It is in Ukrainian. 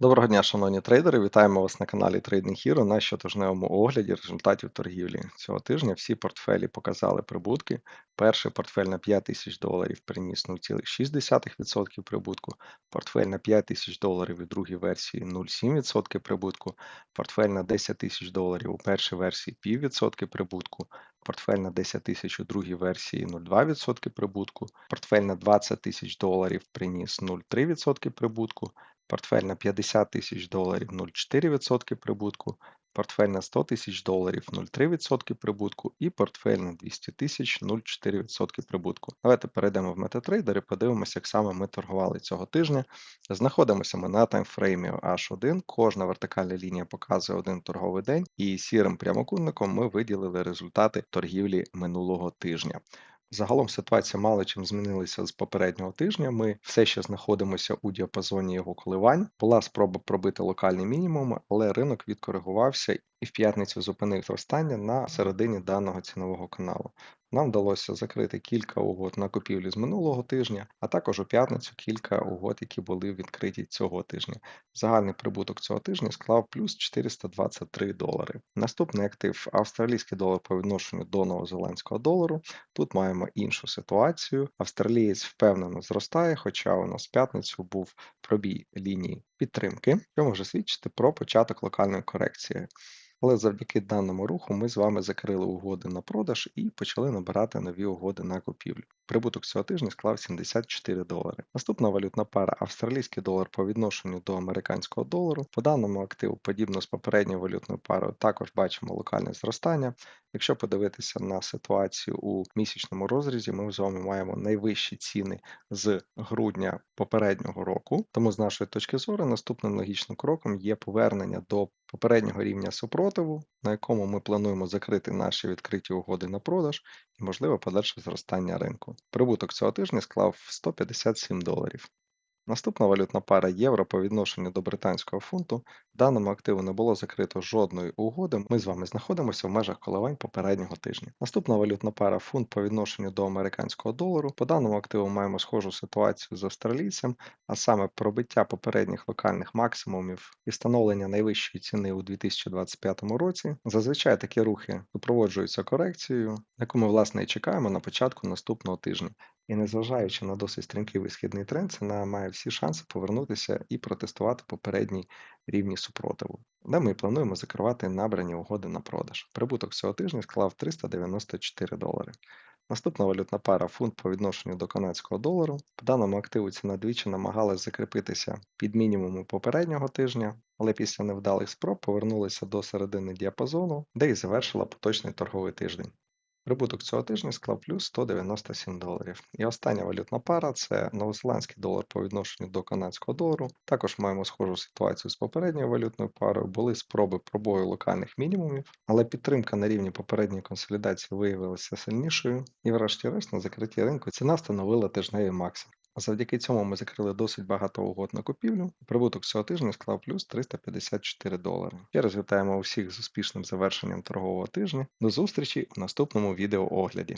Доброго дня, шановні трейдери! Вітаємо вас на каналі Trading Hero на щотижневому огляді результатів торгівлі. Цього тижня всі портфелі показали прибутки. Перший портфель на 5 тисяч доларів приніс 0,6% прибутку, портфель на 5 тисяч доларів у другій версії 0,7% прибутку, портфель на 10 тисяч доларів у першій версії 0,5% прибутку, портфель на 10 тисяч у другій версії 0,2% прибутку, портфель на 20 тисяч доларів приніс 0,3% прибутку. Портфель на 50 тисяч доларів 0,4% прибутку, портфель на 100 тисяч доларів 0,3% прибутку і портфель на 200 тисяч 0,4% прибутку. Давайте перейдемо в MetaTrader і подивимося, як саме ми торгували цього тижня. Знаходимося ми на таймфреймі H1, кожна вертикальна лінія показує один торговий день, і сірим прямокутником ми виділили результати торгівлі минулого тижня. Загалом ситуація мало чим змінилася з попереднього тижня. Ми все ще знаходимося у діапазоні його коливань. Була спроба пробити локальний мінімум, але ринок відкоригувався і в п'ятницю зупинив зростання на середині даного цінового каналу. Нам вдалося закрити кілька угод на купівлі з минулого тижня, а також у п'ятницю кілька угод, які були відкриті цього тижня. Загальний прибуток цього тижня склав плюс 423 долари. Наступний актив австралійський долар по відношенню до новозеландського долару. Тут маємо іншу ситуацію. Австралієць впевнено зростає, хоча у нас в п'ятницю був пробій лінії підтримки, що може свідчити про початок локальної корекції. Але завдяки даному руху ми з вами закрили угоди на продаж і почали набирати нові угоди на купівлю. Прибуток цього тижня склав 74 долари. Наступна валютна пара австралійський долар по відношенню до американського долару. По даному активу, подібно з попередньою валютною парою, також бачимо локальне зростання. Якщо подивитися на ситуацію у місячному розрізі, ми з вами маємо найвищі ціни з грудня попереднього року. Тому з нашої точки зору наступним логічним кроком є повернення до попереднього рівня супротиву, на якому ми плануємо закрити наші відкриті угоди на продаж і, можливо, подальше зростання ринку. Прибуток цього тижня склав 157 доларів. Наступна валютна пара євро по відношенню до британського фунту. Даному активу не було закрито жодної угоди. Ми з вами знаходимося в межах коливань попереднього тижня. Наступна валютна пара фунт по відношенню до американського долару. По даному активу маємо схожу ситуацію з австралійцем, а саме пробиття попередніх локальних максимумів і встановлення найвищої ціни у 2025 році. Зазвичай такі рухи супроводжуються корекцією, яку ми власне і чекаємо на початку наступного тижня. І незважаючи на досить стрімкий висхідний тренд, ціна має всі шанси повернутися і протестувати попередні рівні супротиву, де ми плануємо закривати набрані угоди на продаж. Прибуток цього тижня склав 394 долари. Наступна валютна пара фунт по відношенню до канадського долару. По даному активу ціна двічі намагалась закріпитися під мінімуму попереднього тижня, але після невдалих спроб повернулася до середини діапазону, де і завершила поточний торговий тиждень. Прибуток цього тижня склав плюс 197 доларів. І остання валютна пара це новозеландський долар по відношенню до канадського долару. Також маємо схожу ситуацію з попередньою валютною парою. Були спроби пробою локальних мінімумів, але підтримка на рівні попередньої консолідації виявилася сильнішою. І, врешті-решт, на закритті ринку ціна встановила тижневий максимум. Завдяки цьому ми закрили досить багато угод на купівлю. Прибуток цього тижня склав плюс 354 долари. Ще раз вітаємо усіх з успішним завершенням торгового тижня. До зустрічі у наступному відеоогляді.